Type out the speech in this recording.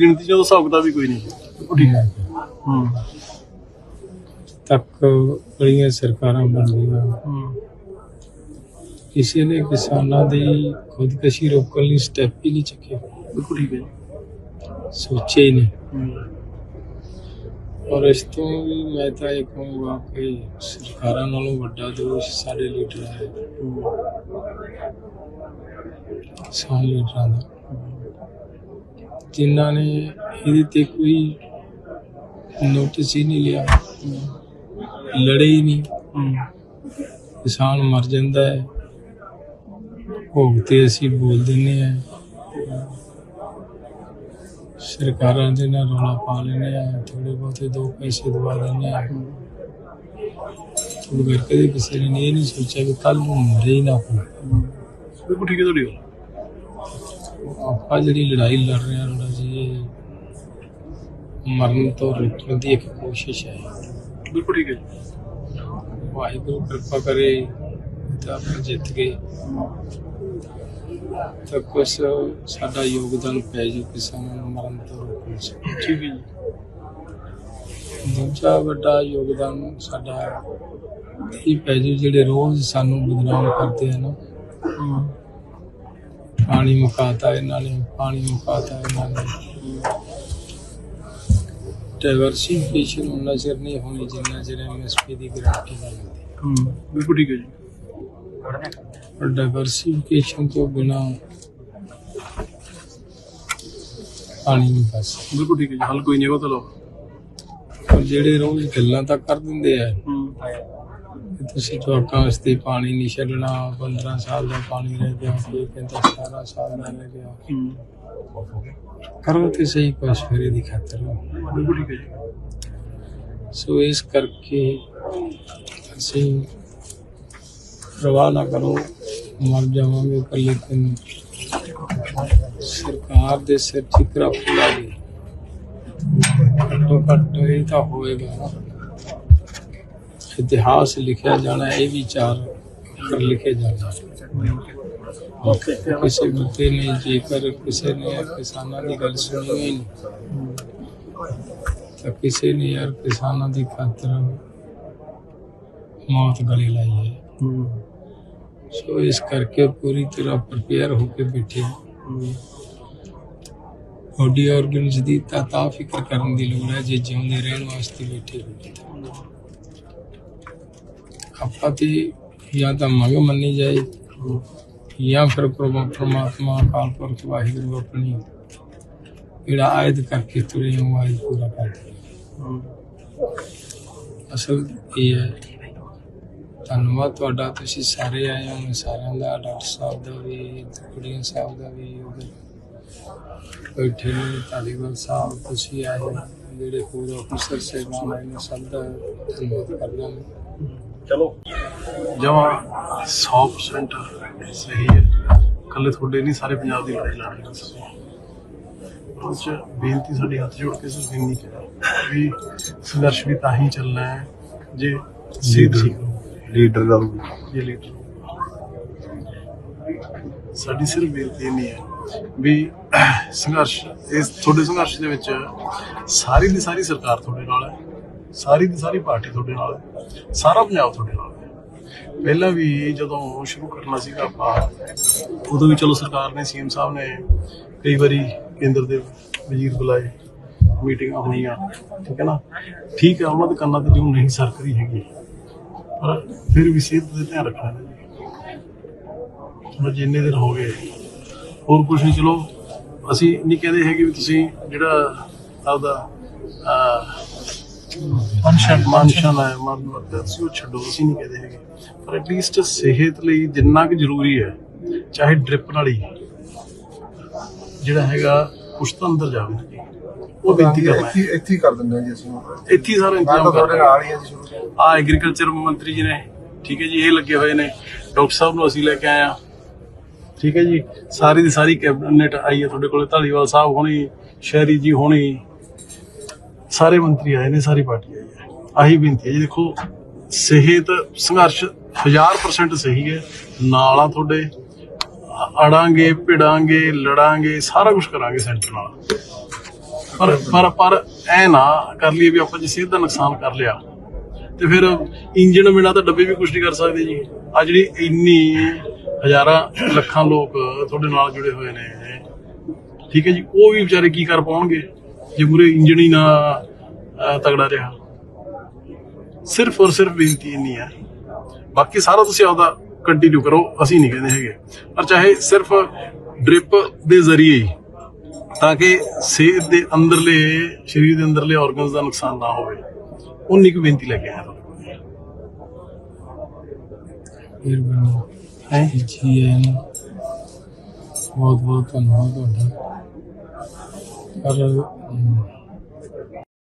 ਗਿਣਤੀ ਚ ਉਹਦਾ ਹਿਸਾਬ ਕਿਤਾਬ ਵੀ ਕੋਈ ਨਹੀਂ। ਉਹ ਠੀਕ ਹੈ। ਹੂੰ। ਤੱਕ ਬੜੀਆਂ ਸਰਕਾਰਾਂ ਬਣ ਗਈਆਂ। ਹੂੰ। ਕਿਸੇ ਨੇ ਕਿਸਾਨਾਂ ਦੀ ਖੁਦਕਸ਼ੀ ਰੋਕਣ ਲਈ ਸਟੈਪ ਹੀ ਨਹੀਂ ਚੁੱਕਿਆ ਬਿਲਕੁਲ ਠੀਕ ਹੈ ਸੋਚਿਆ ਹੀ ਨਹੀਂ। ਔਰ ਇਸ ਤੋਂ ਵੀ ਮੈਂ ਤਾਂ ਇਹ ਕਹੂੰਗਾ ਕਿ ਸਰਕਾਰਾਂ ਨਾਲੋਂ ਵੱਡਾ ਦੋਸ਼ ਸਾਡੇ ਲੀਡਰਾਂ ਦਾ ਹੈ। ਕਿਸਾਨ ਲੀਡਰਾਂ ਦਾ। ਜਿਨ੍ਹਾਂ ਨੇ ਇਹਦੇ ਤੇ ਕੋਈ ਨੋਟਿਸ ਹੀ ਨਹੀਂ ਲਿਆ। ਲੜੇ ਹੀ ਨਹੀਂ। ਕਿਸਾਨ ਮਰ ਜਾਂਦਾ ਹੈ। ਭੋਗ ਤੇ ਅਸੀਂ ਬੋਲ ਦਿੰਦੇ ਆ ਸਰਕਾਰਾਂ ਦੇ ਨਾਲ ਰੌਲਾ ਪਾ ਲੈਂਦੇ ਆ ਥੋੜੇ ਬਹੁਤੇ ਦੋ ਪੈਸੇ ਦਵਾ ਦਿੰਦੇ ਆ ਉਹ ਕਰਕੇ ਕਿਸੇ ਨੇ ਇਹ ਨਹੀਂ ਸੋਚਿਆ ਕਿ ਕੱਲ ਨੂੰ ਮਰੇ ਹੀ ਨਾ ਕੋਈ ਬਿਲਕੁਲ ਠੀਕ ਹੈ ਤੁਹਾਡੀ ਆਪਾਂ ਜਿਹੜੀ ਲੜਾਈ ਲੜ ਰਹੇ ਹਾਂ ਲੜਾ ਜੀ ਇਹ ਮਰਨ ਤੋਂ ਰੋਕਣ ਦੀ ਇੱਕ ਕੋਸ਼ਿਸ਼ ਹੈ। ਬਿਲਕੁਲ ਠੀਕ ਹੈ ਜੀ। ਵਾਹਿਗੁਰੂ ਕਿਰਪਾ ਕਰੇ ਤਾਂ ਆਪਾਂ ਜਿੱਤ ਗਏ। ਤਾਂ ਕੁਛ ਸਾਡਾ ਯੋਗਦਾਨ ਪੈ ਜੂ ਕਿਸਾਨਾਂ ਨੂੰ ਮਰਨ ਤੋਂ ਰੋਕਣ 'ਚ ਠੀਕ ਹੈ ਜੀ। ਦੂਜਾ ਵੱਡਾ ਯੋਗਦਾਨ ਸਾਡਾ ਇਹ ਪੈ ਜੂ ਜਿਹੜੇ ਰੋਜ਼ ਸਾਨੂੰ ਬਦਨਾਮ ਕਰਦੇ ਆ ਨਾ ਪਾਣੀ ਮੁਕਾਤਾ ਇਹਨਾਂ ਨੇ ਪਾਣੀ ਮੁਕਾਤਾ ਇਹਨਾਂ ਨੇ। ਡਾਇਵਰਸਿਫਿਕੇਸ਼ਨ ਉਹਨਾਂ ਚਿਰ ਨਹੀਂ ਹੋਣੀ ਜਿੰਨਾ ਚਿਰ ਐਮਐਸਪੀ ਦੀ ਗਰੰਟੀ ਨਹੀਂ ਹੂੰ ਬਿਲਕੁਲ ਠੀਕ ਹੈ ਜੀ। ਪਰ ਡਾਇਵਰਸਿਫਿਕੇਸ਼ਨ ਤੋਂ ਬਿਨਾ ਪਾਣੀ ਨਹੀਂ ਫਸ ਬਿਲਕੁਲ ਠੀਕ ਹੈ ਹਲ ਕੋਈ ਨਹੀਂ ਉਹ ਤਾਂ ਲੋ ਜਿਹੜੇ ਰੋਜ਼ ਗੱਲਾਂ ਤਾਂ ਕਰ ਦਿੰਦੇ ਆ ਹੂੰ। ਤੁਸੀਂ ਜਵਾਕਾਂ ਵਾਸਤੇ ਪਾਣੀ ਨਹੀਂ ਛੱਡਣਾ 15 ਸਾਲ ਦਾ ਪਾਣੀ ਰਹਿ ਗਿਆ ਕੋਈ ਕਹਿੰਦਾ 17 ਸਾਲ ਦਾ ਰਹਿ ਗਿਆ। ਕਰੋ ਤੇ ਸਹੀ ਕੁਛ ਫਿਰ ਇਹਦੀ ਖਾਤਰ। ਸੋ ਇਸ ਕਰਕੇ ਅਸੀਂ ਪ੍ਰਵਾਹ ਨਾ ਕਰੋ, ਮਰ ਜਾਵਾਂਗੇ ਪਰ ਲੇਕਿਨ ਸਰਕਾਰ ਦੇ ਸਿਰ ਠਿਕਰਾ ਫੁਲਾ ਦੇ। ਘੱਟੋ ਘੱਟ ਇਹ ਤਾਂ ਹੋਏਗਾ। ਇਤਿਹਾਸ ਲਿਖਿਆ ਜਾਣਾ ਇਹ ਵੀ ਚਾਰ ਅੱਖਰ ਲਿਖੇ ਜਾਣਾ। ਕਿਸੇ ਮੁੱਦੇ ਨੇ ਜੇਕਰ ਕਿਸੇ ਨੇ ਕਿਸਾਨਾਂ ਦੀ ਗੱਲ ਸੁਣੀ ਹੋਈ ਨਹੀਂ ਤਾਂ ਕਿਸੇ ਨੇ ਯਾਰ ਕਿਸਾਨਾਂ ਦੀ ਖਾਤਰ ਮੌਤ ਗਲੇ ਲਾਈ ਹੈ। ਹੂੰ। ਸੋ ਇਸ ਕਰਕੇ ਪੂਰੀ ਤਰ੍ਹਾਂ ਪ੍ਰਪੇਅਰ ਹੋ ਕੇ ਬੈਠੇ ਹਾਂ। ਹੂੰ। ਬੋਡੀ ਆਰਗਨਸ ਦੀ ਤਾਂ ਤਾਂ ਫਿਕਰ ਕਰਨ ਦੀ ਲੋੜ ਹੈ ਜੇ ਜਿਉਂਦੇ ਰਹਿਣ ਵਾਸਤੇ ਬੈਠੇ ਹੋਈਏ ਆਪਾਂ ਤੇ ਜਾਂ ਤਾਂ ਮੰਗ ਮੰਨੀ ਜਾਏ, ਜਾਂ ਫਿਰ ਪ੍ਰਮਾ- ਪ੍ਰਮਾਤਮਾ ਅਕਾਲ ਪੁਰਖ ਵਾਹਿਗੁਰੂ ਆਪਣੀ ਜਿਹੜਾ ਆਇਦ ਕਰਕੇ ਤੁਰੇ ਹੋ ਆਇਦ ਪੂਰਾ ਕਰ ਅਸਲ ਇਹ ਹੈ, ਧੰਨਵਾਦ ਤੁਹਾਡਾ, ਤੁਸੀਂ ਸਾਰੇ ਆਏ ਹੋ, ਮੈਂ ਸਾਰਿਆਂ ਦਾ, ਡਾਕਟਰ ਸਾਹਿਬ ਦਾ ਵੀ, ਕੁੜੀਆਂ ਸਾਹਿਬ ਦਾ ਵੀ, ਉਹਦੇ ਬੈਠੇ ਨੇ, ਧਾਲੀਵਾਲ ਸਾਹਿਬ, ਤੁਸੀਂ ਆਏ ਹੋ, ਜਿਹੜੇ ਹੋਰ ਅਫਸਰ ਸਹਿਬਾਨ ਆਏ ਨੇ, ਸਭ ਦਾ ਧੰਨਵਾਦ ਕਰਦਾ ਮੈਂ। ਚਲੋ। ਜਮਾ 100% ਸਹੀ ਹੈ। ਕੱਲੇ ਤੁਹਾਡੇ ਨਹੀਂ ਸਾਰੇ ਪੰਜਾਬ ਦੀ ਲੜਾਈ ਲੜ ਰਹੇ ਉਸ ਬੇਨਤੀ ਸਾਡੀ ਹੱਥ ਜੋੜ ਕੇ ਸਿਰਫ ਇੰਨੀ ਕਿ ਵੀ ਸੰਘਰਸ਼ ਵੀ ਤਾਂ ਹੀ ਚੱਲਣਾ ਹੈ ਜੇ ਹੋਵੇ ਲੀਡਰ ਦਾ ਜੇ ਲੀਡਰ ਸਾਡੀ ਸਿਰਫ ਬੇਨਤੀ ਇੰਨੀ ਹੈ ਵੀ ਸੰਘਰਸ਼ ਇਸ ਤੁਹਾਡੇ ਸੰਘਰਸ਼ ਦੇ ਵਿੱਚ ਸਾਰੀ ਦੀ ਸਾਰੀ ਸਰਕਾਰ ਤੁਹਾਡੇ ਨਾਲ ਹੈ। ਸਾਰੀ ਦੀ ਸਾਰੀ ਪਾਰਟੀ ਤੁਹਾਡੇ ਨਾਲ ਹੈ। ਸਾਰਾ ਪੰਜਾਬ ਤੁਹਾਡੇ ਨਾਲ ਹੈ। ਪਹਿਲਾਂ ਵੀ ਜਦੋਂ ਸ਼ੁਰੂ ਕਰਨਾ ਸੀਗਾ ਆਪਾਂ, ਉਦੋਂ ਵੀ ਚਲੋ ਸਰਕਾਰ ਨੇ, ਸੀਐਮ ਸਾਹਿਬ ਨੇ ਕਈ ਵਾਰੀ ਕੇਂਦਰ ਦੇ ਵਜ਼ੀਰ ਬੁਲਾਏ, ਮੀਟਿੰਗਾਂ ਹੋਈਆਂ, ਠੀਕ ਹੈ ਨਾ? ਠੀਕ ਹੈ, ਉਹਨਾਂ ਦੇ ਕੰਨਾਂ ਤੇ ਜਿਉਂ ਨਹੀਂ ਸਰਕਰੀ ਹੈਗੀ। ਪਰ ਫਿਰ ਵੀ ਸਿਹਤ ਦਾ ਧਿਆਨ ਰੱਖਣਾ ਹੈ। ਜਿੰਨੇ ਦਿਨ ਹੋ ਗਏ, ਹੋਰ ਕੁਝ ਨਹੀਂ, ਚਲੋ, ਅਸੀਂ ਨਹੀਂ ਕਹਿੰਦੇ ਹੈਗੇ ਵੀ ਤੁਸੀਂ ਜਿਹੜਾ ਆਪਦਾ ਮਨਸ਼ਨ ਮਨਸ਼ਨ ਹੈ ਮਰਨ ਵਰਤ ਤੁਸੀਂ ਉਹ ਛੱਡੋ ਅਸੀਂ ਨਹੀਂ ਕਹਿੰਦੇ ਹੈਗੇ। ਪਰ ਐਟਲੀਸਟ ਸਿਹਤ ਲਈ ਜਿੰਨਾ ਕੁ ਜ਼ਰੂਰੀ ਹੈ ਚਾਹੇ ਡ੍ਰਿਪ ਨਾਲ ਹੀ ਜਿਹੜਾ ਹੈਗਾ ਕੁਛ ਤਾਂ ਅੰਦਰ ਜਾਵੇ। ਉਹ ਬੇਨਤੀ ਕਰਨਾ ਇੱਥੇ ਇੱਥੇ ਕਰ ਦਿੰਦੇ ਹਾਂ ਜੀ ਅਸੀਂ। ਇੱਥੇ ਸਾਰਾ ਇੰਤਜ਼ਾਮ ਕਰ ਤੁਹਾਡੇ ਨਾਲ ਹੀ ਹਾਂ ਜੀ ਆ ਐਗਰੀਕਲਚਰ ਮੰਤਰੀ ਜੀ ਨੇ ਠੀਕ ਹੈ ਜੀ ਇਹ ਲੱਗੇ ਹੋਏ ਨੇ। ਡਾਕਟਰ ਸਾਹਿਬ ਨੂੰ ਅਸੀਂ ਲੈ ਕੇ ਆਏ ਆ ਠੀਕ ਹੈ ਜੀ ਸਾਰੀ ਦੀ ਸਾਰੀ ਕੈਬਨਿਟ ਆਈ ਹੈ ਤੁਹਾਡੇ ਕੋਲੇ ਢਾਲੀਵਾਲ ਸਾਹਿਬ ਹੋਣੀ ਸ਼ਹਿਰੀ ਜੀ ਹੋਣੀ ਸਾਰੇ ਮੰਤਰੀ ਆਏ ਨੇ, ਸਾਰੀ ਪਾਰਟੀ ਆਈ ਹੈ। ਆਹੀ ਬੇਨਤੀ ਹੈ ਜੀ, ਦੇਖੋ, ਸਿਹਤ ਸੰਘਰਸ਼ 1000% ਸਹੀ ਹੈ। ਨਾਲ ਆ ਤੁਹਾਡੇ, ਅੜਾਂਗੇ, ਭਿੜਾਂਗੇ, ਲੜਾਂਗੇ, ਸਾਰਾ ਕੁਝ ਕਰਾਂਗੇ ਸੈਂਟਰ ਨਾਲ। ਪਰ ਪਰ ਪਰ ਐ ਨਾ ਕਰ ਲਈਏ ਵੀ ਆਪਾਂ ਜੇ ਸਿਹਤ ਦਾ ਨੁਕਸਾਨ ਕਰ ਲਿਆ, ਤੇ ਫਿਰ ਇੰਜਣ ਬਿਨਾ ਤਾਂ ਡੱਬੇ ਵੀ ਕੁਝ ਨਹੀਂ ਕਰ ਸਕਦੇ ਜੀ। ਆ ਜਿਹੜੀ ਇੰਨੀ ਹਜ਼ਾਰਾਂ, ਲੱਖਾਂ ਲੋਕ ਤੁਹਾਡੇ ਨਾਲ ਜੁੜੇ ਹੋਏ ਨੇ, ਠੀਕ ਹੈ ਜੀ, ਉਹ ਵੀ ਵਿਚਾਰੇ ਕੀ ਕਰ ਪਾਉਣਗੇ? ਜੇ ਮੂਰੇ ਇੰਜਣ ਹੀ ਨਾ ਤਗੜਾ ਰਿਹਾ। ਸਿਰਫ ਔਰ ਸਿਰਫ ਬੇਨਤੀ ਇੰਨੀ ਹੈ। ਬਾਕੀ ਸਾਰਾ ਤੁਸੀਂ ਆਪਦਾ ਕੰਟੀਨਿਊ ਕਰੋ ਅਸੀਂ ਨਹੀਂ ਕਹਿੰਦੇ ਹੈਗੇ। ਪਰ ਚਾਹੇ ਸਿਰਫ ਡ੍ਰਿਪ ਦੇ ਜ਼ਰੀਏ ਹੀ ਤਾਂ ਕਿ ਸਿਹਤ ਦੇ ਅੰਦਰਲੇ ਸਰੀਰ ਦੇ ਅੰਦਰਲੇ ਆਰਗਨਸ ਦਾ ਨੁਕਸਾਨ ਨਾ ਹੋਵੇ। ਉਨੀ ਕੁ ਬੇਨਤੀ ਲੈ ਕੇ ਆਇਆ। ਤੁਹਾਡੇ ਮਿਹਰਬਾਨੀ ਹੈ? ਜੀ ਐਨ ਬਹੁਤ ਬਹੁਤ ਧੰਨਵਾਦ ਤੁਹਾਡਾ। ਪਰ ਅਮ,